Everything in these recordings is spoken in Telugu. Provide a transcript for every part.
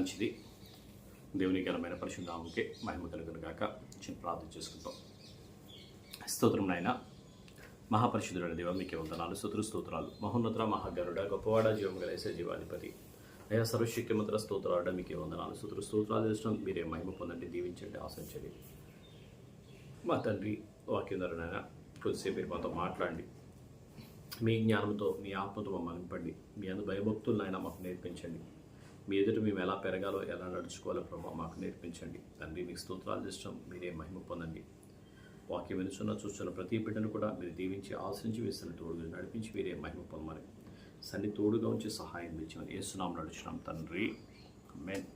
మంచిది. దేవుని ఘనమైన పరిశుద్ధాముకే మహిమ కలుగును గాక. చిన్న ప్రార్థన చేసుకుంటాం స్తోత్రం నాయన. మహాపరిశుద్ధుడైన దేవ మీకే వందనాలు స్తోత్ర స్తోత్రాలు. మహోన్నత మహాగరుడ గొప్పవాడ జీవం గలేసే జీవాధిపతి. అయా సర్వశక్తిమంత్ర స్తోత్రాడ మీకే వందనాలు స్తోత్ర స్తోత్రాలు చేసిన మీరే మహిమ పొందండి దీవించండి ఆశించండి. మా తండ్రి వాక్యం నాయన కొద్దిసేపు మీరు మాతో మాట్లాడండి. మీ జ్ఞానంతో మీ ఆత్మతో మమ్మల్ని నింపండి. మీ అందు భయభక్తులను ఆయన మాకు నేర్పించండి. మీ ఎదుట మేము ఎలా పెరగాలో ఎలా నడుచుకోవాలో ప్రభావ మాకు నేర్పించండి. తండ్రి మీకు స్తోత్రాలు ఇష్టం మీరే మహిమ పొందండి. వాక్యం వినుచున్న చూస్తున్న ప్రతి బిడ్డను కూడా మీరు దీవించి ఆశ్రయించి వేస్తున్న తోడుగా నడిపించి మీరే మహిమ పొందమని సన్ని తోడుగా ఉంచి సహాయం ఇచ్చామని ఏసునాం నడుచున్నాం తండ్రి మెయిన్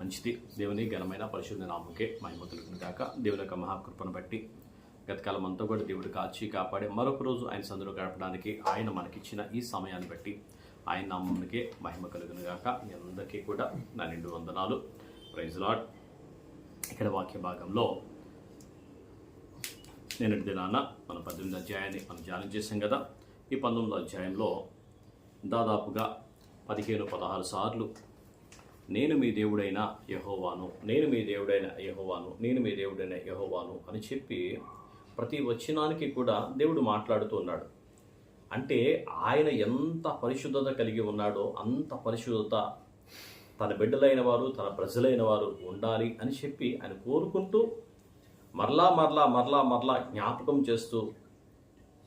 మంచిది. దేవుని ఘనమైన పరిశుద్ధ నామకే మహిమ కలుగును కాక దేవుని యొక్క మహాకృపను బట్టి గతకాలం అంతా కూడా దేవుడు కాచి కాపాడి మరొక రోజు ఆయన సందులో గడపడానికి ఆయన మనకిచ్చిన ఈ సమయాన్ని బట్టి ఆయన నామమునికే మహిమ కలుగును గాక. మీ అందరికీ కూడా నా నిండు వందనాలు. Praise lord. ఇక్కడ వాక్య భాగంలో నేను దినాన మన పద్దెనిమిది అధ్యాయాన్ని మనం ధ్యానం చేసాం కదా. ఈ పంతొమ్మిదో అధ్యాయంలో దాదాపుగా పదిహేను పదహారు సార్లు నేను మీ దేవుడైన యహోవాను నేను మీ దేవుడైన యహోవాను నేను మీ దేవుడైన యహోవాను అని చెప్పి ప్రతి వచనానికి కూడా దేవుడు మాట్లాడుతూ ఉన్నాడు. అంటే ఆయన ఎంత పరిశుద్ధత కలిగి ఉన్నాడో అంత పరిశుద్ధత తన బిడ్డలైన వారు తన ప్రజలైన వారు ఉండాలి అని చెప్పి ఆయన కోరుకుంటూ మరలా మరలా మరలా మరలా జ్ఞాపకం చేస్తూ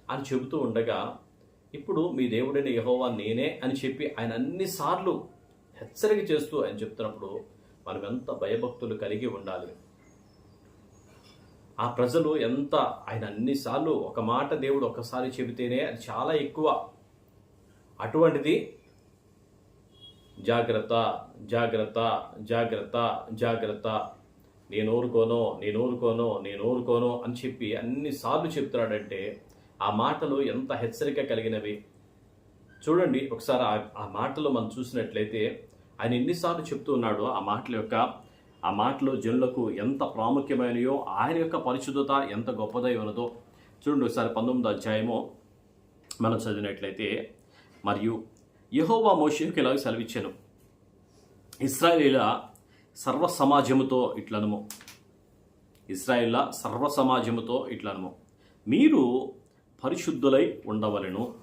అని చెబుతూ ఉండగా ఇప్పుడు మీ దేవుడైన యహోవా నేనే అని చెప్పి ఆయన అన్నిసార్లు హెచ్చరిక చేస్తూ ఆయన చెప్తున్నప్పుడు మనం ఎంత భయభక్తులు కలిగి ఉండాలి. ఆ ప్రజలు ఎంత ఆయన అన్నిసార్లు ఒక మాట దేవుడు ఒక్కసారి చెబితేనే అది చాలా ఎక్కువ. అటువంటిది జాగ్రత్త జాగ్రత్త జాగ్రత్త జాగ్రత్త. నేను ఊరుకోను నేను ఊరుకోను నేను ఊరుకోను అని చెప్పి అన్నిసార్లు చెప్తున్నాడంటే ఆ మాటలు ఎంత హెచ్చరిక కలిగినవి. చూడండి ఒకసారి ఆ మాటలు మనం చూసినట్లయితే ఆయన ఎన్నిసార్లు చెప్తూ ఉన్నాడో ఆ మాటల యొక్క ఆ మాటలు జనులకు ఎంత ప్రాముఖ్యమైనయో ఆయన యొక్క పరిశుద్ధత ఎంత గొప్పదై ఉన్నదో చూడండి ఒకసారి పంతొమ్మిదో అధ్యాయము. మనం చదివినట్లయితే మరియు యహోవా మోషేకి ఇలాగ సెలవిచ్చాను. ఇస్రాయేలీల సర్వ సమాజముతో ఇట్లనము. ఇస్రాయేళ్ళ సర్వ సమాజముతో ఇట్లనము. మీరు పరిశుద్ధులై ఉండవలెను.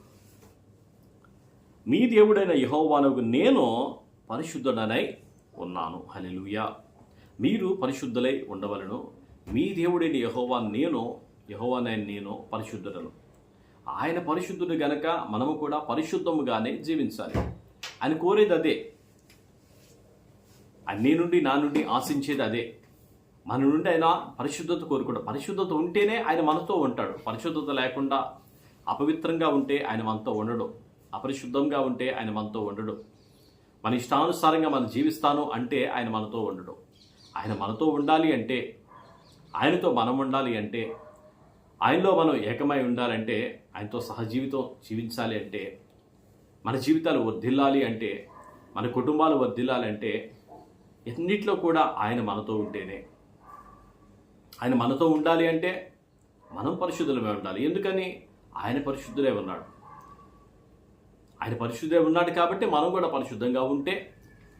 మీ దేవుడైన యహోవానకు నేను పరిశుద్ధుడనై ఉన్నాను. హలెలుయా మీరు పరిశుద్ధులై ఉండవలను. మీ దేవుడైన యహోవా నేను యహోవానైన నేను పరిశుద్ధుడను. ఆయన పరిశుద్ధుడు గనక మనము కూడా పరిశుద్ధముగానే జీవించాలి. ఆయన కోరేది అదే. అన్నీ నుండి నా నుండి ఆశించేది అదే. మన నుండి ఆయన పరిశుద్ధత కోరుకుంటాడు. పరిశుద్ధత ఉంటేనే ఆయన మనతో ఉంటాడు. పరిశుద్ధత లేకుండా అపవిత్రంగా ఉంటే ఆయన మనతో ఉండడు. అపరిశుద్ధంగా ఉంటే ఆయన మనతో ఉండడు. మన ఇష్టానుసారంగా మనం జీవిస్తాను అంటే ఆయన మనతో ఉండడు. ఆయన మనతో ఉండాలి అంటే ఆయనతో మనం ఉండాలి అంటే ఆయనలో మనం ఏకమై ఉండాలంటే ఆయనతో సహజీవితం జీవించాలి అంటే మన జీవితాలు వర్ధిల్లాలి అంటే మన కుటుంబాలు వర్ధిల్లాలంటే ఎన్నిట్లో కూడా ఆయన మనతో ఉంటేనే. ఆయన మనతో ఉండాలి అంటే మనం పరిశుద్ధులమే ఉండాలి. ఎందుకని? ఆయన పరిశుద్ధులే ఉన్నాడు. ఆయన పరిశుద్ధే ఉన్నాడు కాబట్టి మనం కూడా పరిశుద్ధంగా ఉంటే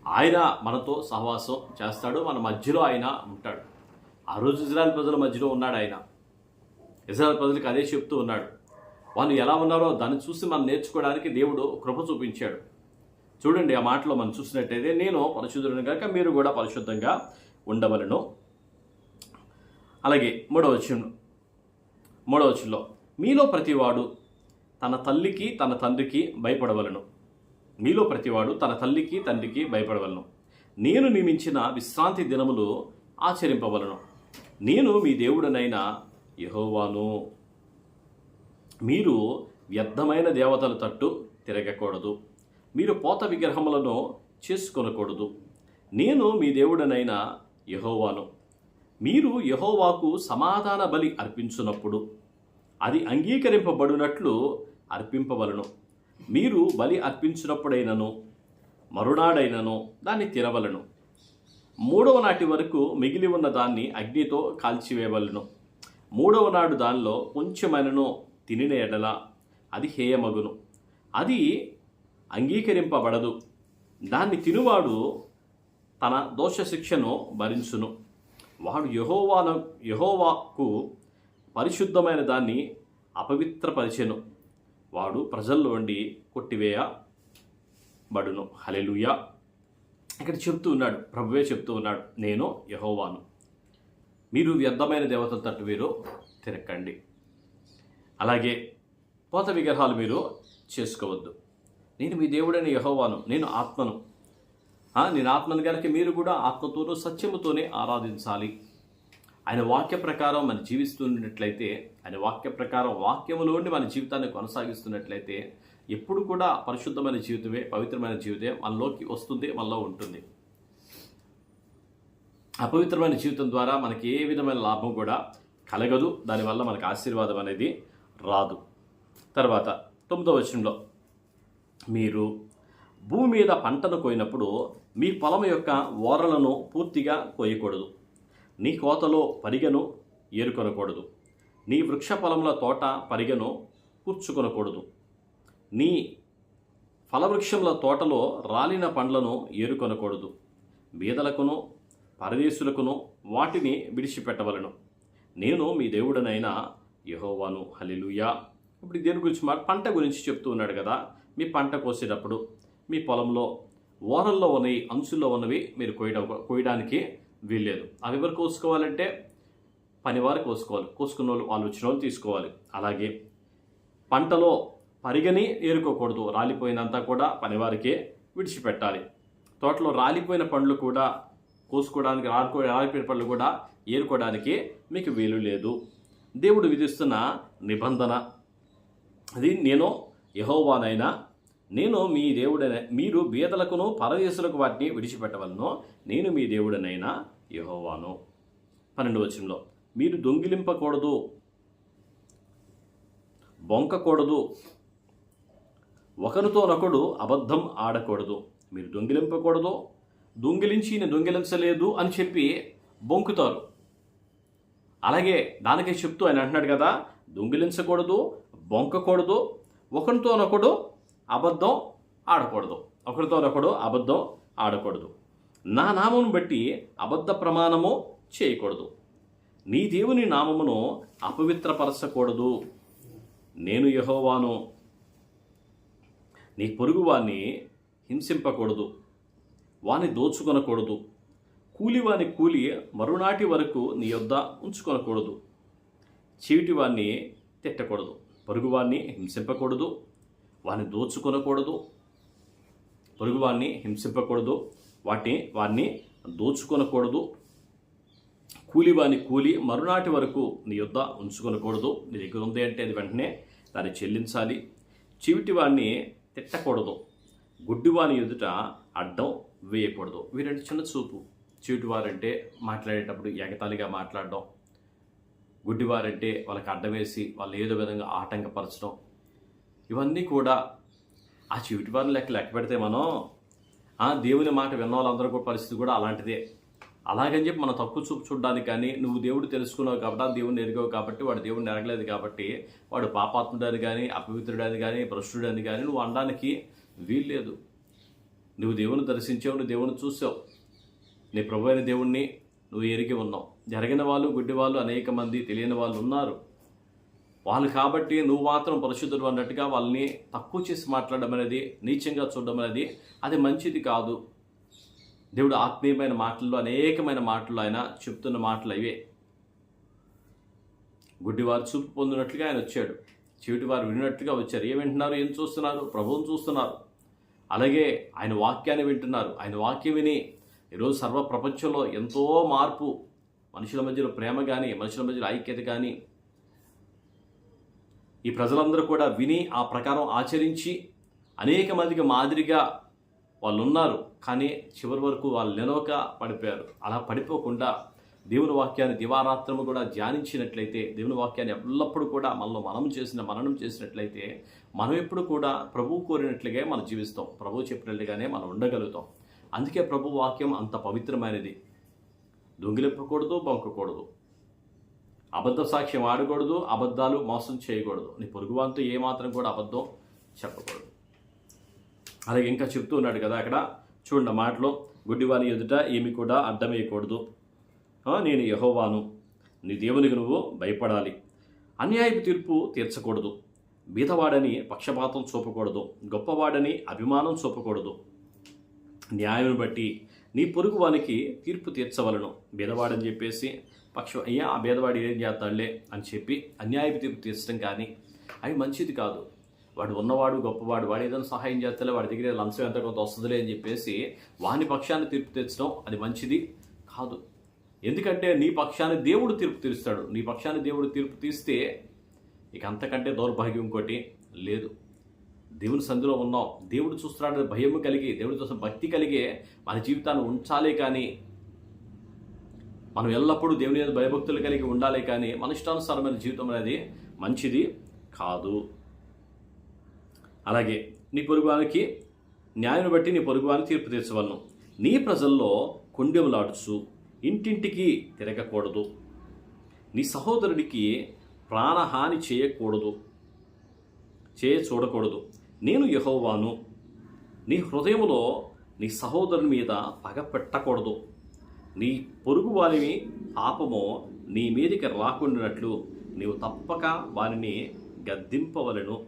ఆయన మనతో సహవాసం చేస్తాడు మన మధ్యలో ఆయన ఉంటాడు. ఆ రోజు ఇజ్రాయల్ ప్రజల మధ్యలో ఉన్నాడు ఆయన. ఇజ్రాయల్ ప్రజలకు అదే చెప్తూ ఉన్నాడు. వాళ్ళు ఎలా ఉన్నారో దాన్ని చూసి మనం నేర్చుకోవడానికి దేవుడు కృప చూపించాడు. చూడండి ఆ మాటలో మనం చూసినట్టయితే నేను పరిశుద్ధుడిని కనుక మీరు కూడా పరిశుద్ధంగా ఉండవలను. అలాగే మూడవ వచనం మూడవ వచనంలో మీలో ప్రతివాడు తన తల్లికి తన తండ్రికి భయపడవలను. మీలో ప్రతివాడు తన తల్లికి తండ్రికి భయపడవలను. నేను నియమించిన విశ్రాంతి దినములు ఆచరింపవలను. నేను మీ దేవుడనైన యహోవాను. మీరు వ్యర్థమైన దేవతల తట్టు తిరగకూడదు. మీరు పోత విగ్రహములను చేసుకొనకూడదు. నేను మీ దేవుడనైన యహోవాను. మీరు యహోవాకు సమాధాన బలి అర్పించున్నప్పుడు అది అంగీకరింపబడినట్లు అర్పింపవలను. మీరు బలి అర్పించినప్పుడైనను మరునాడైనను దాన్ని తినవలను. మూడవ నాటి వరకు మిగిలి ఉన్న దాన్ని అగ్నితో కాల్చివేయవలను. మూడవ నాడు దానిలో కొంచెమైనను తినిన ఎడల అది హేయమగును. అది అంగీకరింపబడదు. దాన్ని తినువాడు తన దోష శిక్షను భరించును. వాడు యహోవాను యహోవాకు పరిశుద్ధమైన దాన్ని అపవిత్రపరిచెను. వాడు ప్రజల్లో వండి కొట్టివేయబడును. హలెలుయా ఇక్కడ చెప్తూ ఉన్నాడు ప్రభువే చెప్తూ ఉన్నాడు నేను యహోవాను. మీరు వ్యర్థమైన దేవతల తట్టు మీరు తిరక్కండి. అలాగే పోత విగ్రహాలు మీరు చేసుకోవద్దు. నేను మీ దేవుడైన యహోవాను నేను ఆత్మను. నేను ఆత్మను కనుక మీరు కూడా ఆత్మతోనూ సత్యముతోనే ఆరాధించాలి. ఆయన వాక్య ప్రకారం మనం జీవిస్తున్నట్లయితే ఆయన వాక్య ప్రకారం వాక్యములోని మన జీవితాన్ని కొనసాగిస్తున్నట్లయితే ఎప్పుడు కూడా పరిశుద్ధమైన జీవితమే పవిత్రమైన జీవితమే మనలోకి వస్తుంది మనలో ఉంటుంది. అపవిత్రమైన జీవితం ద్వారా మనకి ఏ విధమైన లాభం కూడా కలగదు దానివల్ల మనకు ఆశీర్వాదం అనేది రాదు. తర్వాత తొమ్మిదవ వచనంలో మీరు భూమి మీద పంటను కోయినప్పుడు మీ పొలం యొక్క ఓరలను పూర్తిగా కోయకూడదు. నీ కోతలో పరిగెను ఏరుకొనకూడదు. నీ వృక్ష పొలముల తోట పరిగెను కూర్చుకొనకూడదు. నీ ఫలవృక్షముల తోటలో రాలిన పండ్లను ఏరుకొనకూడదు. బీదలకును పరదేశులకును వాటిని విడిచిపెట్టవలను. నేను మీ దేవుడనైన యహోవాను. హలిలుయా ఇప్పుడు దేని గురించి మా పంట గురించి చెప్తూ ఉన్నాడు కదా మీ పంట కోసేటప్పుడు మీ పొలంలో ఓరల్లో ఉన్నవి అంచుల్లో ఉన్నవి మీరు కోయడం కోయడానికి వీల్లేదు. అవి ఎవరు కోసుకోవాలంటే పనివారు కోసుకోవాలి. కోసుకున్న వాళ్ళు వాళ్ళు వచ్చిన వాళ్ళు తీసుకోవాలి. అలాగే పంటలో పరిగని ఏరుకోకూడదు. రాలిపోయినంతా కూడా పనివారికే విడిచిపెట్టాలి. తోటలో రాలిపోయిన పండ్లు కూడా కోసుకోవడానికి రాలిపో రాలిపోయిన పండ్లు కూడా ఏరుకోవడానికి మీకు వీలు లేదు. దేవుడు విధిస్తున్న నిబంధన. అది నేను యహోవానైనా నేను మీ దేవుడైన మీరు బీదలకును పరదేశులకు వాటిని విడిచిపెట్టవలను. నేను మీ దేవుడనైనా యహోవాను. పన్నెండు వచనంలో మీరు దొంగిలింపకూడదు. బొంకకూడదు. ఒకరితోనొకడు అబద్ధం ఆడకూడదు. మీరు దొంగిలింపకూడదు. దొంగిలించి నేను దొంగిలించలేదు అని చెప్పి బొంకుతారు. అలాగే దానికే చెప్తూ ఆయన అంటున్నాడు కదా దొంగిలించకూడదు బొంకకూడదు. ఒకరితోనొకడు అబద్ధం ఆడకూడదు. ఒకరితోనొకడు అబద్ధం ఆడకూడదు. నా నామమును బట్టి అబద్ధ ప్రమాణము చేయకూడదు. నీ దేవుని నామమును అపవిత్రపరచకూడదు. నేను యహోవాను. నీ పొరుగువాన్ని హింసింపకూడదు. వాని దోచుకొనకూడదు. కూలివాని కూలి మరునాటి వరకు నీ యొద్ద ఉంచుకొనకూడదు. చీటివాన్ని తిట్టకూడదు. పొరుగువాన్ని హింసింపకూడదు. వాని దోచుకొనకూడదు పొరుగువాన్ని హింసింపకూడదు వాటిని వారిని దోచుకొనకూడదు కూలివాని కూలి మరునాటి వరకు నీ యొద్ద ఉంచుకొనకూడదు. నీ దగ్గర ఉంది అంటే అది వెంటనే దాన్ని చెల్లించాలి. చివిటి వాడిని తిట్టకూడదు. గుడ్డివాని ఎదుట అడ్డం వేయకూడదు. వీరంటే చిన్న చూపు. చీటివారంటే మాట్లాడేటప్పుడు ఎగతాళిగా మాట్లాడడం. గుడ్డివారంటే వాళ్ళకి అడ్డం వేసి వాళ్ళు ఏదో విధంగా ఆటంకపరచడం. ఇవన్నీ కూడా ఆ చీటివారిని లెక్క లెక్క పెడితే మనం ఆ దేవుని మాట విన్న వాళ్ళందరూ కూడా పరిస్థితి కూడా అలాంటిదే. అలాగని చెప్పి మనం తక్కువ చూపు చూడడానికి కానీ నువ్వు దేవుడు తెలుసుకున్నావు కాబట్టి ఆ దేవుడిని ఎరిగావు కాబట్టి వాడు దేవుడిని ఎరగలేదు కాబట్టి వాడు పాపాత్ముడని కానీ అపవిత్రుడని కానీ భ్రష్టుడని కానీ నువ్వు అనడానికి వీల్లేదు. నువ్వు దేవుని దర్శించావు నువ్వు దేవుని చూసావు. నీ ప్రభు అయిన దేవుణ్ణి నువ్వు ఎరిగి ఉన్నావు. జరిగిన వాళ్ళు గుడ్డి వాళ్ళు అనేక మంది తెలియని వాళ్ళు ఉన్నారు. వాళ్ళు కాబట్టి నువ్వు మాత్రం పరిశుద్ధుడు అన్నట్టుగా వాళ్ళని తక్కువ చేసి మాట్లాడడం అనేది నీచంగా చూడడం అనేది అది మంచిది కాదు. దేవుడు ఆత్మీయమైన మాటల్లో అనేకమైన మాటలు ఆయన చెప్తున్న మాటలు అవే గుడ్డివారు చూపు పొందినట్లుగా ఆయన వచ్చాడు. చెవిటివారు విన్నట్లుగా వచ్చారు. ఏం వింటున్నారు? ఏం చూస్తున్నారు? ప్రభువును చూస్తున్నారు. అలాగే ఆయన వాక్యాన్ని వింటున్నారు. ఆయన వాక్యం విని ఈరోజు సర్వ ప్రపంచంలో ఎంతో మార్పు మనుషుల మధ్యలో ప్రేమ కానీ మనుషుల మధ్యలో ఐక్యత కానీ ఈ ప్రజలందరూ కూడా విని ఆ ప్రకారం ఆచరించి అనేక మందికి మాదిరిగా వాళ్ళు ఉన్నారు కానీ చివరి వరకు వాళ్ళు నిలవక పడిపోయారు. అలా పడిపోకుండా దేవుని వాక్యాన్ని దివారాత్రము కూడా ధ్యానించినట్లయితే దేవుని వాక్యాన్ని ఎల్లప్పుడూ కూడా మనలో మనం చేసిన మననం చేసినట్లయితే మనం ఎప్పుడు కూడా ప్రభువు కోరినట్లుగా మనం జీవిస్తాం. ప్రభువు చెప్పినట్లుగానే మనం ఉండగలుగుతాం. అందుకే ప్రభు వాక్యం అంత పవిత్రమైనది. దొంగిలింపకూడదు బొంకకూడదు. అబద్ధ సాక్ష్యం ఆడకూడదు అబద్ధాలు మోసం చేయకూడదు. నీ పొరుగువాంతో ఏమాత్రం కూడా అబద్ధం చెప్పకూడదు. అలాగే ఇంకా చెప్తూ ఉన్నాడు కదా అక్కడ చూడండి మాటలో గుడ్డివాని ఎదుట ఏమి కూడా అడ్డమేయకూడదు నేను యహోవాను నీ దేవునికి నువ్వు భయపడాలి. అన్యాయపు తీర్పు తీర్చకూడదు. బీదవాడని పక్షపాతం చూపకూడదు. గొప్పవాడని అభిమానం చూపకూడదు. న్యాయం బట్టి నీ పొరుగు వానికి తీర్పు తీర్చవలను. బీదవాడని చెప్పేసి పక్షం అయ్యా ఆ భేదవాడు ఏం చేస్తాడులే అని చెప్పి అన్యాయపు తీర్పు తీర్చడం కానీ అవి మంచిది కాదు. వాడు ఉన్నవాడు గొప్పవాడు వాడు ఏదైనా సహాయం చేస్తలే వాడి దగ్గర లంచం ఎంత కొంత వస్తుందిలే అని చెప్పేసి వాని పక్షాన్ని తీర్పు తీర్చడం అది మంచిది కాదు. ఎందుకంటే నీ పక్షాన్ని దేవుడు తీర్పు తీరుస్తాడు. నీ పక్షాన్ని దేవుడు తీర్పు తీస్తే ఇక అంతకంటే దౌర్భాగ్యం ఇంకోటి లేదు. దేవుని సంధిలో ఉన్నాం. దేవుడు చూస్తున్నాడు భయం కలిగి దేవుడి చూసిన భక్తి కలిగి మన జీవితాన్ని ఉంచాలి కానీ మనం ఎల్లప్పుడూ దేవుని మీద భయభక్తులు కలిగి ఉండాలి కానీ మన ఇష్టానుసారమైన జీవితం అనేది మంచిది కాదు. అలాగే నీ పొరుగువానికి న్యాయం బట్టి నీ పొరుగువానికి తీర్పు తీర్చవలను. నీ ప్రజల్లో కొండెములాడుచు ఇంటింటికి తిరగకూడదు. నీ సహోదరుడికి ప్రాణహాని చేయకూడదు. చేయ చూడకూడదు. నేను యహోవాను. నీ హృదయములో నీ సహోదరుని మీద పగ పెట్టకూడదు. నీ పొరుగు వారిని పాపము నీ మీదికి రాకుండానట్లు నీవు తప్పక వారిని గద్దింపవలను.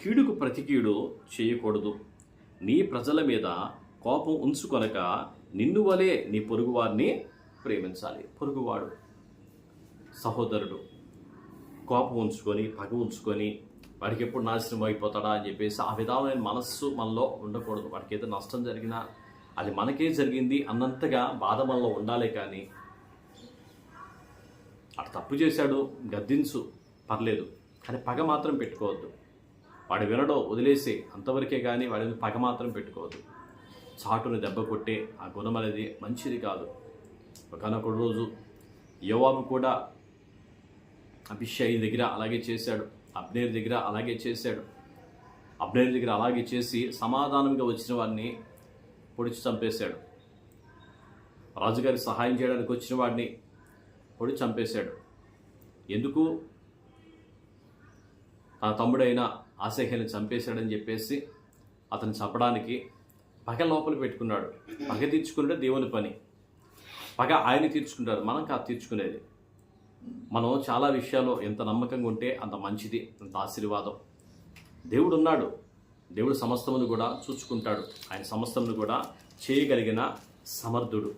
కీడుకు ప్రతి కీడు చేయకూడదు. నీ ప్రజల మీద కోపం ఉంచుకొనక నిన్ను వలే నీ పొరుగువారిని ప్రేమించాలి. పొరుగువాడు సహోదరుడు కోపం ఉంచుకొని పగ ఉంచుకొని వాడికి ఎప్పుడు నాశనం అయిపోతాడా అని చెప్పేసి ఆ విధమైన మనస్సు మనలో ఉండకూడదు. వాడికి ఏదో నష్టం జరిగినా అది మనకే జరిగింది అన్నంతగా బాధ మనలో ఉండాలి కానీ అటు తప్పు చేశాడు గద్దించు పర్లేదు. కానీ పగ మాత్రం పెట్టుకోవద్దు. వాడు వినడో వదిలేసి అంతవరకే కానీ వాడి పగ మాత్రం పెట్టుకోవద్దు. చాటును దెబ్బ కొట్టే ఆ గుణం అనేది మంచిది కాదు. ఒకనొక రోజు యోవాబు కూడా అభిషేక్ దగ్గర అలాగే చేశాడు. అబ్నేర్ దగ్గర అలాగే చేశాడు. అబ్నేర్ దగ్గర అలాగే చేసి సమాధానంగా వచ్చిన వాడిని పొడిచి చంపేశాడు. రాజుగారి సహాయం చేయడానికి వచ్చిన వాడిని పొడి చంపేశాడు. ఎందుకు? తన తమ్ముడైన ఆసేహ్యని చంపేశాడని చెప్పేసి అతను చంపడానికి పగ లోపల పెట్టుకున్నాడు. పగ తీర్చుకుంటే దేవుని పని. పగ ఆయన తీర్చుకుంటారు మనం కాదు తీర్చుకునేది. మనం చాలా విషయాల్లో ఎంత నమ్మకంగా ఉంటే అంత మంచిది అంత ఆశీర్వాదం. దేవుడు ఉన్నాడు దేవుడు సమస్తమును కూడా చూసుకుంటాడు. ఆయన సమస్తమును కూడా చేయగలిగిన సమర్థుడు.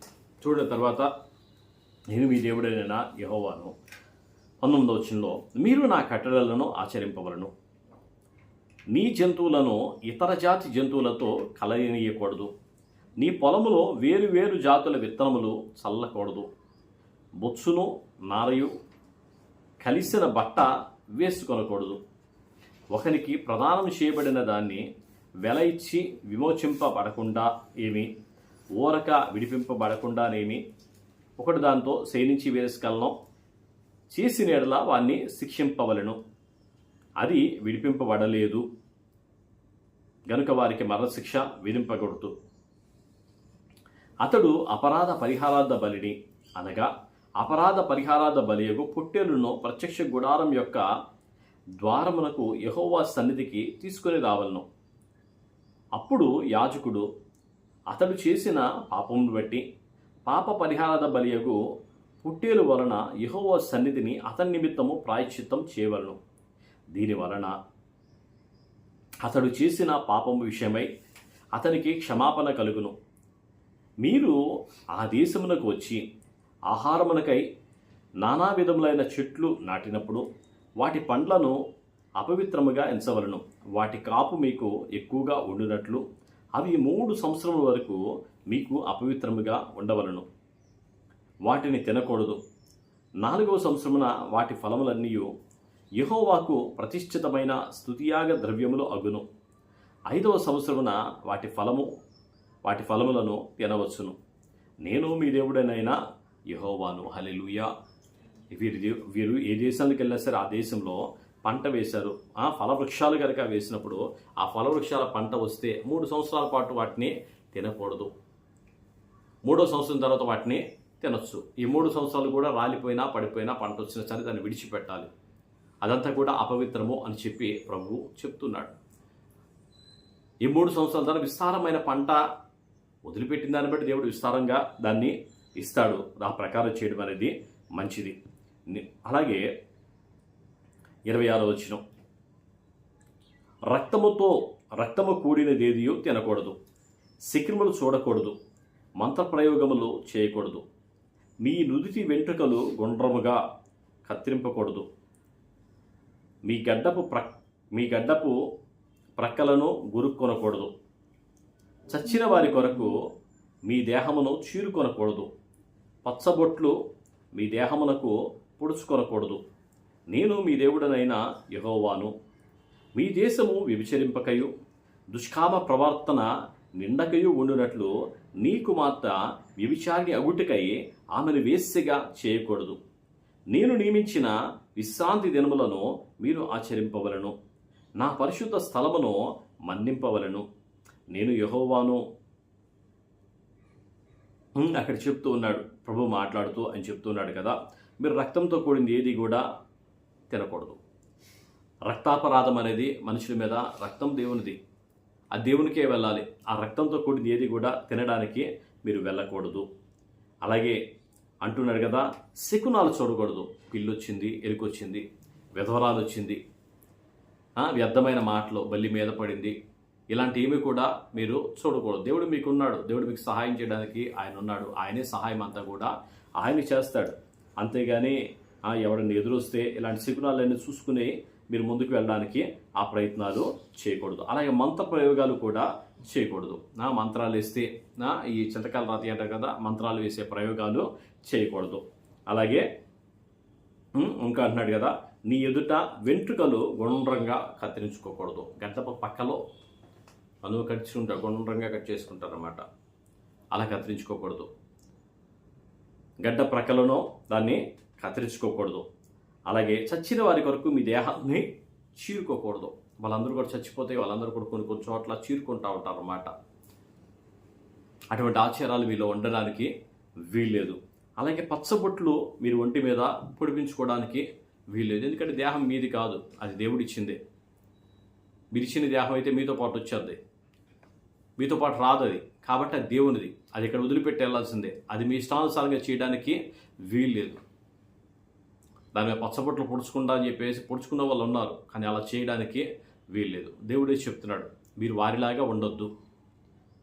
చూడిన తర్వాత నేను మీ దేవుడైన యహోవాను. పంతొమ్మిదవ వచనంలో మీరు నా కట్టడలను ఆచరింపవలను. నీ జంతువులను ఇతర జాతి జంతువులతో కలయనీయకూడదు నీ పొలములో వేరు వేరు జాతుల విత్తనములు చల్లకూడదు. బొచ్చును నారయు కలిసిన బట్ట వేసుకొనకూడదు. ఒకనికి ప్రదానం చేయబడిన దాన్ని వెల ఇచ్చి విమోచింపబడకుండా ఏమి? ఊరక విడిపింపబడకుండానేమి ఒకటి దాంతో శయనించి వేసుకలను చేసిన ఎడలా వాణ్ణి శిక్షింపవలను. అది విడిపింపబడలేదు. గనుక వారికి మరణశిక్ష విధింపకూడదు అతడు అపరాధ పరిహారార్థ బలిని అనగా అపరాధ పరిహారార్థ బలియగు పొట్టేలును ప్రత్యక్ష గుడారం యొక్క ద్వారమునకు యహోవా సన్నిధికి తీసుకొని రావలను. అప్పుడు యాజకుడు అతడు చేసిన పాపమును బట్టి పాప పరిహారద బలియగు పుట్టేలు వలన యహోవా సన్నిధిని అతని నిమిత్తము ప్రాయశ్చిత్తం చేయవలను. దీని వలన అతడు చేసిన పాపము విషయమై అతనికి క్షమాపణ కలుగును. మీరు ఆ దేశమునకు వచ్చి ఆహారమునకై నానా విధములైన చెట్లు నాటినప్పుడు వాటి పండ్లను అపవిత్రముగా ఎంచవలను. వాటి కాపు మీకు ఎక్కువగా ఉండినట్లు అవి మూడు సంవత్సరముల వరకు మీకు అపవిత్రముగా ఉండవలను. వాటిని తినకూడదు. నాలుగవ సంవత్సరమున వాటి ఫలములన్నీ యహోవాకు ప్రతిష్ఠితమైన స్థుతియాగ ద్రవ్యములు అగును. ఐదవ సంవత్సరమున వాటి ఫలము వాటి ఫలములను తినవచ్చును. నేను మీ దేవుడనైనా యహోవాను. హలెలుయా వీరి వీరు ఏ దేశానికి వెళ్ళినా సరే ఆ దేశంలో పంట వేశారు. ఆ ఫలవృక్షాలు కనుక వేసినప్పుడు ఆ ఫలవృక్షాల పంట వస్తే మూడు సంవత్సరాల పాటు వాటిని తినకూడదు. మూడో సంవత్సరం తర్వాత వాటిని తినొచ్చు. ఈ మూడు సంవత్సరాలు కూడా రాలిపోయినా పడిపోయినా పంట వచ్చినా సరే దాన్ని విడిచిపెట్టాలి. అదంతా కూడా అపవిత్రము అని చెప్పి ప్రభువు చెప్తున్నాడు. ఈ మూడు సంవత్సరాల తర్వాత విస్తారమైన పంట వదిలిపెట్టిన దాన్ని బట్టి దేవుడు విస్తారంగా దాన్ని ఇస్తాడు. ఆ ప్రకారం చేయడం అనేది మంచిది. అలాగే ఇరవై ఆరో వచ్చిన రక్తముతో రక్తము కూడినదేదియో తినకూడదు. శిఖరములు చూడకూడదు. మంత్రప్రయోగములు చేయకూడదు. మీ నుదుటి వెంట్రుకలు గుండ్రముగా కత్తిరింపకూడదు. మీ గడ్డపు ప్ర మీ గడ్డపు ప్రక్కలను గురుక్కొనకూడదు. చచ్చిన వారి కొరకు మీ దేహమును చీరుకొనకూడదు. పచ్చబొట్లు మీ దేహమునకు పొడుచుకొనకూడదు. నేను మీ దేవుడనైన యహోవాను. మీ దేశము వ్యభిచరింపకయు దుష్కామ ప్రవర్తన నిండకయు ఉండునట్లు నీకు మాత్ర వ్యభిచారిణి అగుటికై ఆమెను వేస్యగా చేయకూడదు. నేను నియమించిన విశ్రాంతి దినములను మీరు ఆచరింపవలను. నా పరిశుద్ధ స్థలమును మన్నింపవలను. నేను యహోవాను. అక్కడ చెప్తూ ఉన్నాడు. ప్రభు మాట్లాడుతూ అని చెప్తున్నాడు కదా. మీరు రక్తంతో కూడింది ఏది కూడా తినకూడదు. రక్తాపరాధం అనేది మనుషుల మీద రక్తం దేవునిది. ఆ దేవునికే వెళ్ళాలి. ఆ రక్తంతో కూడింది ఏది కూడా తినడానికి మీరు వెళ్ళకూడదు. అలాగే అంటున్నాడు కదా శకునాలు చూడకూడదు. పిల్లు వచ్చింది ఎలుకొచ్చింది విధవరాలు వచ్చింది వ్యర్థమైన మాటలు బల్లి మీద పడింది. ఇలాంటి ఏమి కూడా మీరు చూడకూడదు. దేవుడు మీకు ఉన్నాడు దేవుడు మీకు సహాయం చేయడానికి ఆయన ఉన్నాడు. ఆయనే సహాయం అంతా కూడా ఆయన చేస్తాడు. అంతేగాని ఆ, ఎదురొస్తే ఇలాంటి శకునాలన్నీ చూసుకుని మీరు ముందుకు వెళ్ళడానికి ఆ ప్రయత్నాలు చేయకూడదు. అలాగే మంత్ర ప్రయోగాలు కూడా చేయకూడదు. నా మంత్రాలు వేస్తే నా ఈ చింతకాల రాతి అంటారు కదా మంత్రాలు వేసే ప్రయోగాలు చేయకూడదు. అలాగే ఇంకా అంటున్నాడు కదా నీ ఎదుట వెంట్రుకలు గుండ్రంగా కత్తిరించుకోకూడదు. గడ్డప పక్కలో అనువు కట్టించుకుంటారు గుండ్రంగా కట్ చేసుకుంటారు అన్నమాట అలా కత్తిరించుకోకూడదు. గడ్డ ప్రక్కలను దాన్ని కత్తిరించుకోకూడదు. అలాగే చచ్చిన వారి కొరకు మీ దేహాన్ని చీరుకోకూడదు. వాళ్ళందరూ కూడా చచ్చిపోతే వాళ్ళందరూ కూడా కొన్ని కొన్ని చోట్ల చీరుకుంటా ఉంటారు అన్నమాట అటువంటి ఆచారాలు మీలో ఉండడానికి వీల్లేదు. అలాగే పచ్చబొట్లు మీరు ఒంటి మీద పొడిపించుకోవడానికి వీల్లేదు. ఎందుకంటే దేహం మీది కాదు అది దేవుడిచ్చిందే. మీరు ఇచ్చిన దేహం అయితే మీతో పాటు వచ్చేది మీతో పాటు రాదు అది. కాబట్టి అది దేవునిది. అది ఇక్కడ వదిలిపెట్టి వెళ్ళాల్సిందే. అది మీ ఇష్టానుసారంగా చేయడానికి వీల్లేదు దాని మీద పచ్చబొట్లు పొడుచుకుంటా అని చెప్పేసి పొడుచుకున్న వాళ్ళు ఉన్నారు. కానీ అలా చేయడానికి వీల్లేదు దేవుడే చెప్తున్నాడు. మీరు వారిలాగా ఉండొద్దు.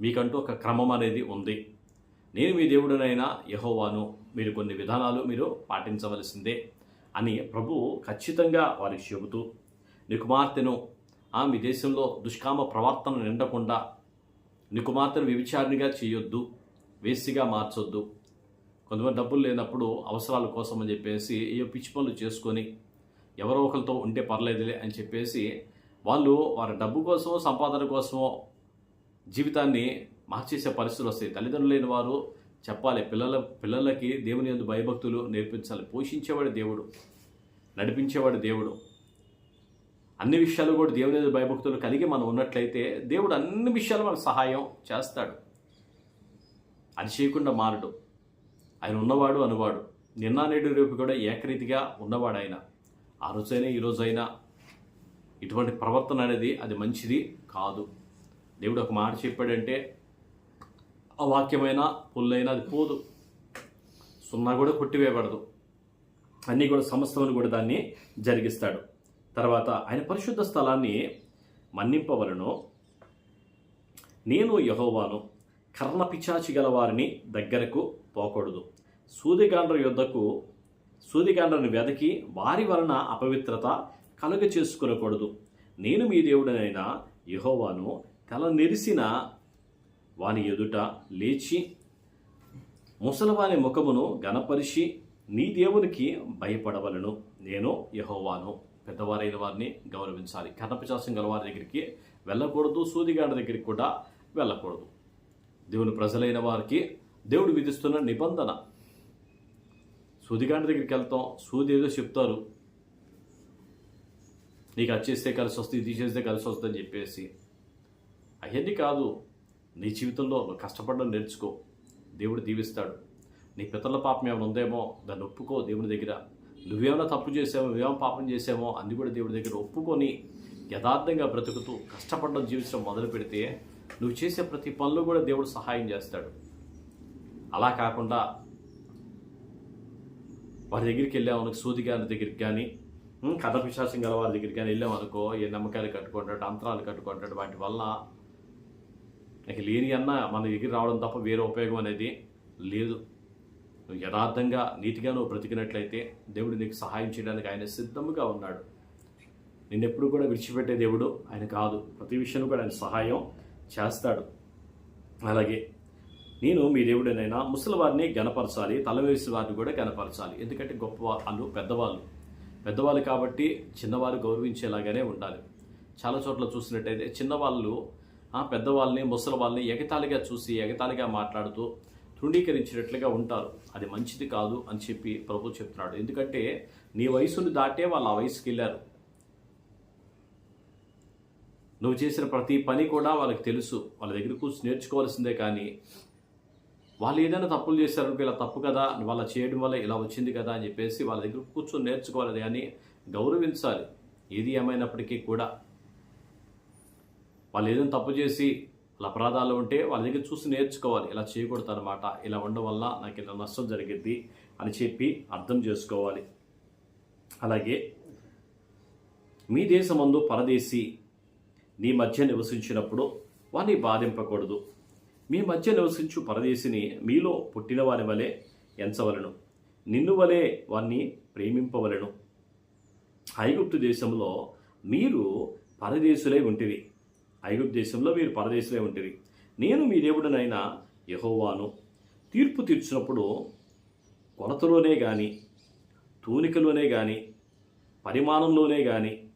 మీకంటూ ఒక క్రమం అనేది ఉంది. నేను మీ దేవుడినైనా యహోవాను మీరు కొన్ని విధానాలు మీరు పాటించవలసిందే అని ప్రభువు ఖచ్చితంగా వారికి చెబుతూ నీ కుమార్తెను ఆ మీ దేశంలో దుష్కామ ప్రవర్తన నిండకుండా నీ కుమార్తెను వ్యభిచారిణిగా చేయొద్దు వేసిగా మార్చొద్దు. కొంతమంది డబ్బులు లేనప్పుడు అవసరాల కోసం అని చెప్పేసి ఏ పిచ్చి పనులు చేసుకొని ఎవరో ఒకరితో ఉంటే పర్లేదులే అని చెప్పేసి వాళ్ళు వారి డబ్బు కోసమో సంపాదన కోసమో జీవితాన్ని మార్చేసే పరిస్థితులు వస్తాయి. తల్లిదండ్రులు లేని వారు చెప్పాలి పిల్లల పిల్లలకి దేవుని యందు భయభక్తులు నేర్పించాలి. పోషించేవాడు దేవుడు నడిపించేవాడు దేవుడు. అన్ని విషయాలు కూడా దేవుని భయభక్తులు కలిగి మనం ఉన్నట్లయితే దేవుడు అన్ని విషయాలు మనకు సహాయం చేస్తాడు. అది చేయకుండా మారడు. ఆయన ఉన్నవాడు అనువాడు. నిన్న నేడు రేపు కూడా ఏకరీతిగా ఉన్నవాడు ఆయన ఆ రోజైనా ఈరోజైనా ఇటువంటి ప్రవర్తన అనేది అది మంచిది కాదు. దేవుడు ఒక మాట చెప్పాడంటే అవాక్యమైనా పుల్లైనా అది పోదు. సున్నా కూడా కొట్టివేయబడదు. అన్నీ కూడా సమస్తమును కూడా దాన్ని జరిగిస్తాడు. తర్వాత ఆయన పరిశుద్ధ స్థలాన్ని మన్నింపవలను. నేను యహోవాను కర్ణ పిచాచి గల వారిని దగ్గరకు పోకూడదు. సూదిగాండ్ర యుద్ధకు సూదిగాండ్రను వెదకి వారి వలన అపవిత్రత కలుగ చేసుకునకూడదు. నేను మీ దేవుడనైన యహోవాను తల నెరిసిన వాని ఎదుట లేచి ముసలవాని ముఖమును గణపరిచి నీ దేవునికి భయపడవలను. నేను యహోవాను. పెద్దవారైన వారిని గౌరవించాలి. కర్ణపిచాసం గలవారి దగ్గరికి వెళ్ళకూడదు సూదిగాడి దగ్గరికి కూడా వెళ్ళకూడదు. దేవుని ప్రజలైన వారికి దేవుడు విధిస్తున్న నిబంధన. సూదిగాడి దగ్గరికి వెళ్తాం సూది ఏదో చెప్తారు. నీకు అది చేస్తే కలిసి వస్తుంది ఇది చేస్తే కలిసి వస్తుందని చెప్పేసి. అవన్నీ కాదు నీ జీవితంలో నువ్వు కష్టపడడం నేర్చుకో. దేవుడు దీవిస్తాడు. నీ పితరుల పాపం ఏమైనా ఉందేమో దాన్ని ఒప్పుకో దేవుని దగ్గర. నువ్వేమైనా తప్పు చేసావో నువ్వేమైనా పాపం చేసావో అన్ని కూడా దేవుడి దగ్గర ఒప్పుకొని యథార్థంగా బ్రతుకుతూ కష్టపడడం జీవించడం మొదలు పెడితే నువ్వు చేసే ప్రతి పనులు కూడా దేవుడు సహాయం చేస్తాడు. అలా కాకుండా వారి దగ్గరికి వెళ్ళామనుకో సూది గారి దగ్గరికి కానీ కథ విశ్వాసం గల వారి దగ్గరికి కానీ వెళ్ళామనుకో ఏ నమ్మకాలు కట్టుకుంటాడు అంతరాలు కట్టుకుంటాడు వాటి వల్ల నాకు లేని అన్న మన దగ్గర రావడం తప్ప వేరే ఉపయోగం అనేది లేదు. నువ్వు యథార్థంగా నీతిగా నువ్వు బ్రతికినట్లయితే దేవుడు నీకు సహాయం చేయడానికి ఆయన సిద్ధముగా ఉన్నాడు. నిన్నెప్పుడు కూడా విడిచిపెట్టే దేవుడు ఆయన కాదు. ప్రతి విషయంలో కూడా ఆయన సహాయం చేస్తాడు. అలాగే నేను మీ దేవుడినైనా ముసలి వారిని గనపరచాలి తలవేసి వారిని కూడా గనపరచాలి ఎందుకంటే గొప్ప వాళ్ళు పెద్దవాళ్ళు. పెద్దవాళ్ళు కాబట్టి చిన్నవారు గౌరవించేలాగానే ఉండాలి. చాలా చోట్ల చూసినట్టయితే చిన్నవాళ్ళు ఆ పెద్దవాళ్ళని ముసలి వాళ్ళని ఎగతాళిగా చూసి ఎగతాళిగా మాట్లాడుతూ తృణీకరించినట్లుగా ఉంటారు. అది మంచిది కాదు అని చెప్పి ప్రభు చెప్తున్నాడు. ఎందుకంటే నీ వయసును దాటే వాళ్ళు ఆ వయసుకి వెళ్ళారు నువ్వు చేసిన ప్రతి పని కూడా వాళ్ళకి తెలుసు. వాళ్ళ దగ్గర కూర్చొని నేర్చుకోవాల్సిందే కానీ వాళ్ళు ఏదైనా తప్పులు చేశారు ఇలా తప్పు కదా వాళ్ళ చేయడం వల్ల ఇలా వచ్చింది కదా అని చెప్పేసి వాళ్ళ దగ్గర కూర్చొని నేర్చుకోవాలి కానీ గౌరవించాలి. ఏది ఏమైనప్పటికీ కూడా. వాళ్ళు ఏదైనా తప్పు చేసి అపరాధాలు ఉంటే వాళ్ళ దగ్గర చూసి నేర్చుకోవాలి. ఇలా చేయకూడదు అనమాట ఇలా ఉండడం వల్ల నాకు ఇలా నష్టం జరిగింది అని చెప్పి అర్థం చేసుకోవాలి. అలాగే మీ దేశమందు పరదేశి నీ మధ్య నివసించినప్పుడు వారిని బాధింపకూడదు. మీ మధ్య నివసించు పరదేశిని మీలో పుట్టిన వారి వలె ఎంచవలను. నిన్ను వలె వారిని ప్రేమింపవలను. ఐగుప్తు దేశంలో మీరు పరదేశులై ఉంటివి. ఐగుప్తు దేశంలో మీరు పరదేశులై ఉంటుంది నేను మీ దేవుడినైన యహోవాను. తీర్పు తీర్చినప్పుడు కొలతలోనే కానీ తూనికలోనే కానీ పరిమాణంలోనే కానీ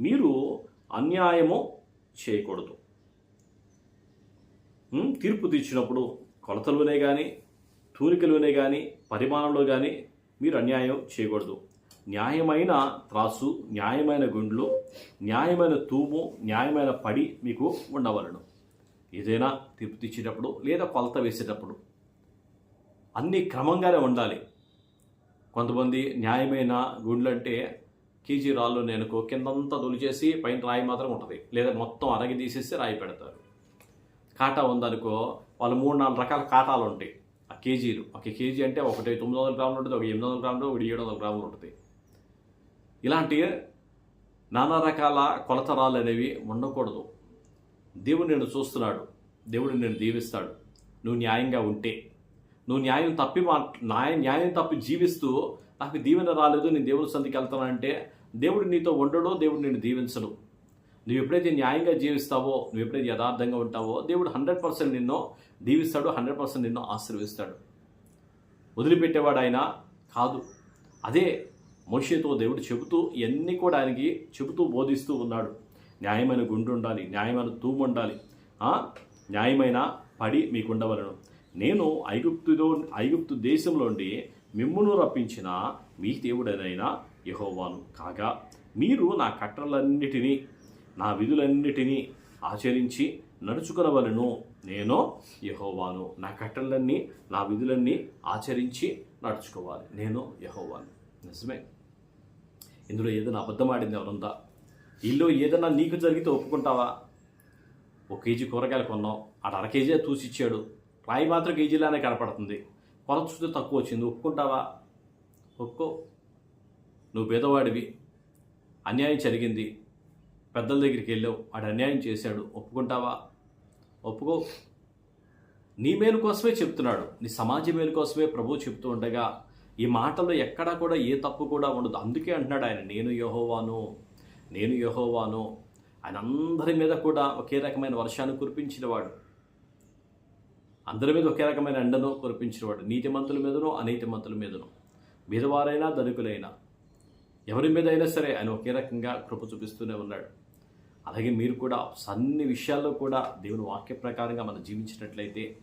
మీరు అన్యాయము చేయకూడదు. తీర్పు తీర్చినప్పుడు కొలతలోనే కానీ తూనికలోనే కానీ పరిమాణంలో కానీ మీరు అన్యాయం చేయకూడదు. న్యాయమైన త్రాసు న్యాయమైన గుండ్లు న్యాయమైన తూము న్యాయమైన పడి మీకు ఉండవలను. ఏదైనా తీర్పు తీర్చేటప్పుడు లేదా కొలత వేసేటప్పుడు అన్నీ క్రమంగానే ఉండాలి. కొంతమంది న్యాయమైన గుండ్లు అంటే కేజీ రాళ్ళు నేను కిందంతా తొలిచేసి పైన రాయి మాత్రం ఉంటుంది. లేదా మొత్తం అరగి తీసేసి రాయి పెడతారు. కాటా ఉందనుకో వాళ్ళు మూడు నాలుగు రకాల కాటాలు ఉంటాయి. ఆ కేజీలు. ఒక కేజీ అంటే ఒకటి తొమ్మిది వందల గ్రాములు ఉంటుంది ఒక ఎనిమిది వందల గ్రాములు ఒకటి ఏడు వందల గ్రాములు ఉంటుంది. ఇలాంటి నానా రకాల కొలతరాలు అనేవి ఉండకూడదు. దేవుడు నేను చూస్తున్నాడు. దేవుడు నేను దీవిస్తాడు. నువ్వు న్యాయంగా ఉంటే. నువ్వు న్యాయం తప్పి మా న్యాయం న్యాయం తప్పి జీవిస్తూ నాకు దీవెన రాలేదు నేను దేవుడి సందికి వెళ్తానంటే దేవుడు నీతో ఉండడో దేవుడు నేను దీవించడు నువ్వు ఎప్పుడైతే న్యాయంగా జీవిస్తావో నువ్వు ఎప్పుడైతే యథార్థంగా ఉంటావో దేవుడు హండ్రెడ్ పర్సెంట్ నిన్ను దీవిస్తాడు హండ్రెడ్ పర్సెంట్ నిన్ను ఆశీర్విస్తాడు వదిలిపెట్టేవాడు ఆయన కాదు. అదే మోషేతో దేవుడు చెబుతూ ఇవన్నీ కూడా ఆయనకి చెబుతూ బోధిస్తూ ఉన్నాడు. న్యాయమైన గుండు ఉండాలి న్యాయమైన తూము ఉండాలి. న్యాయమైన పడి మీకు ఉండవలను నేను ఐగుప్తులో ఐగుప్తు దేశంలోండి మిమ్మును రప్పించిన మీ దేవుడనైన యహోవాను కాగా మీరు నా కట్టలన్నిటినీ నా విధులన్నిటినీ ఆచరించి నడుచుకునవలను. నేను యహోవాను నా కట్టలన్నీ నా విధులన్నీ ఆచరించి నడుచుకోవాలి. నేను యహోవాను. నిజమే. ఇందులో ఏదైనా అబద్ధం ఆడింది ఎవరుందా ఇల్లు ఏదైనా నీకు జరిగితే ఒప్పుకుంటావా? ఒక కేజీ కూరగాయలు కొన్నాం. అటు అర కేజీ తూసిచ్చాడు రాయి మాత్రం కేజీలానే కనపడుతుంది. కొరత చూస్తే తక్కువ వచ్చింది. ఒప్పుకుంటావా? ఒప్పుకో. నువ్వు పేదవాడివి. అన్యాయం జరిగింది. పెద్దల దగ్గరికి వెళ్ళావు. వాడు అన్యాయం చేశాడు. ఒప్పుకుంటావా? ఒప్పుకో. నీ మేలు కోసమే చెప్తున్నాడు. నీ సమాజ మేలు కోసమే ప్రభువు చెప్తూ ఉండగా ఈ మాటలో ఎక్కడా కూడా ఏ తప్పు కూడా ఉండదు. అందుకే అంటున్నాడు ఆయన నేను యహోవాను నేను యహోవాను. ఆయన అందరి మీద కూడా ఒకే రకమైన వర్షాన్ని కురిపించినవాడు. అందరి మీద ఒకే రకమైన ఎండను కురిపించినవాడు. నీతి మంత్రులు మీదను మీదనో అనీతిమంతుల మీదనో. బీదవారైనా ధనికులైనా. ఎవరి మీద అయినా సరే ఆయన ఒకే రకంగా కృప చూపిస్తూనే ఉన్నాడు. అలాగే మీరు కూడా అన్ని విషయాల్లో కూడా దేవుని వాక్య ప్రకారంగా మనం జీవించినట్లయితే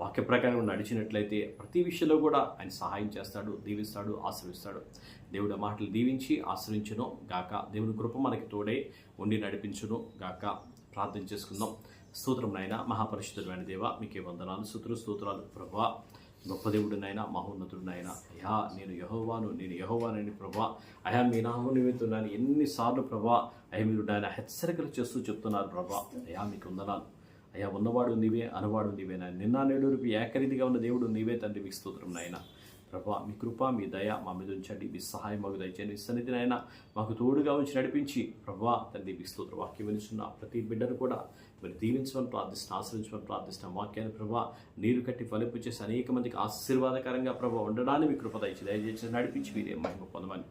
వాక్య ప్రకారం నడిచినట్లయితే ప్రతి విషయంలో కూడా ఆయన సహాయం చేస్తాడు దీవిస్తాడు ఆశ్రయిస్తాడు. దేవుడు ఆ మాటలు దీవించి ఆశ్రయించును గాక. దేవుని కృప మనకి తోడే ఉండి నడిపించును గాక. ప్రార్థన చేసుకుందాం. స్తోత్రం నాయన మహాపరిశుద్ధుడైన దేవ మీకే వందనాలు స్తోత్రు స్తోత్రాలు. ప్రభా గొప్ప దేవుడినైనా మహోన్నతుడినైనా అయా నేను యహోవాను నేను యహోవానని ప్రభా. అయా మీ నామం నిమిత్తున్నాను ఎన్నిసార్లు ప్రభా అయ్యా మీరు నాయన హెచ్చరికలు చేస్తూ చెప్తున్నారు ప్రభా. అయా మీకు వందనాలు. అయ్యా ఉన్నవాడు నీవే అనవాడు నీవే నాయన. నిన్న నేడు రేపు ఏకరీతిగా ఉన్న దేవుడు నీవే తండ్రి మీకు స్తోత్రం నాయన. ప్రభా మీ కృప మీ దయ మా మీద ఉంచండి మీ సహాయం మాకు దయచేయండి. సన్నిధి నాయన మాకు తోడుగా ఉంచి నడిపించి ప్రభా తండ్రి మీకు స్తోత్ర వాక్యం వినిస్తున్న ప్రతి బిడ్డను కూడా మీరు దీవించమని ప్రార్థిస్తున్న ఆశ్రయించమని ప్రార్థిస్తున్న వాక్యాన్ని ప్రభా నీరు కట్టి ఫలింపు చేసి అనేక మందికి ఆశీర్వాదకరంగా ప్రభా ఉండడానికి మీ కృప దయచి దయచేసి నడిపించి మీరే మహిమ పొందమని.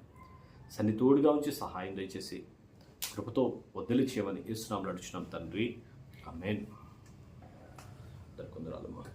సన్ని తోడుగా ఉంచి సహాయం దయచేసి కృపతో వద్దలు చేయమని ఇస్తున్నాం నడుచున్నాం తండ్రి. అమేన్ där kunde alla mötas.